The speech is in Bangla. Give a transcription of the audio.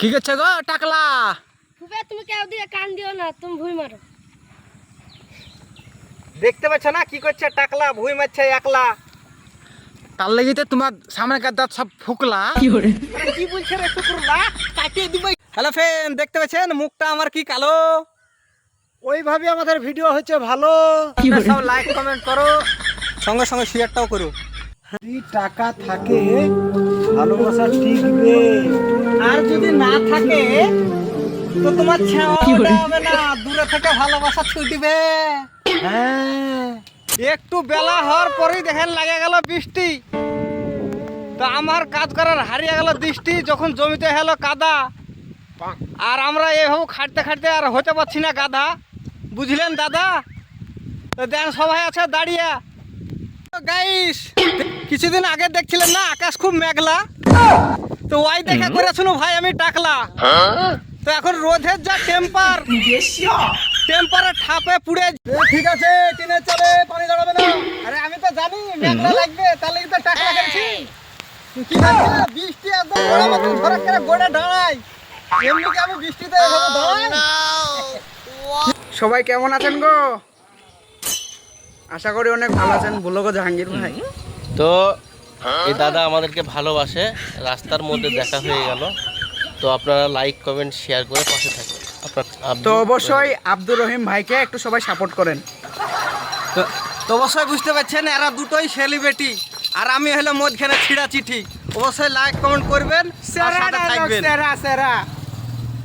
কি করছে গো টাকলা? ফুপে তুমি কেউ দিয়ে কান দিও না তুমি ভুই মারো। দেখতে পাচ্ছ না কি করছে টাকলা ভুই মারছে একলা? তার লেগেতে তোমার সামনে কার দাঁত সব ফুকলা। আরে কি বলছে রে কুকুরলা কাটিয়ে দিবই। হ্যালো ফ্রেন্ড দেখতে পাচ্ছেন? মুখটা আমার কি কালো? ওইভাবে আমাদের ভিডিও হচ্ছে ভালো। সব লাইক কমেন্ট করো। সঙ্গে সঙ্গে শেয়ারটাও করো। যদি টাকা থাকে ভালোবাসা টিকবে। আর যদি না থাকে তো তোমার ছেঁয়া হবে না দূরে থেকে ভালোবাসা ছুটিবে। হ্যাঁ। একটু বেলা হওয়ার পরেই দেখেন লাগে গেল বৃষ্টি। তো আমার কাজ করার হারিয়ে গেল দৃষ্টি যখন জমিতে হলো কাদা। আর আমরা এভাবে খাটতে খাটতে আর হতে পারছি না গাধা। বুঝলেন দাদা? তো দেন সবাই আছে দাঁড়িয়ে। গাইস কিছুদিন আগে দেখছিলেন না আকাশ খুব মেঘলা? তো ওই দেখে করে শুনো ভাই আমি টাকলা। তো এখন রোদের যা টেম্পার টেম্পারে ঠাপে পুড়ে ঠিক আছে টিনের চালে পানি দাঁড়াবে না। আরে আমি তো জানি মেঘলা লাগবে তাহলে তো টাকা লাগাচ্ছি কি বৃষ্টি একদম বড় মতন ধরে করে গোড়ে দাঁড়াই। এমনি কি আমি বৃষ্টিতে দাঁড়াই সবাই কেমন আছেন গো? আশা করি অনেক ভালো আছেন বলো গো জাহাঙ্গীর ভাই। তো এই দাদা আমাদেরকে ভালোবাসে রাস্তার মধ্যে দেখা হয়ে গেল। তো আপনারা লাইক কমেন্ট শেয়ার করে পাশে থাকবেন। আপনার তো অবশ্যই আব্দুর রহিম ভাইকে একটু সবাই সাপোর্ট করেন। তো তো অবশ্যই বুঝতে পারছেন এরা দুটোই সেলিব্রিটি আর আমি হলো মধ্যখানে ছিঁড়া চিঠি। অবশ্যই লাইক কমেন্ট করবেন আর থাকবেন। সেরা সেরা।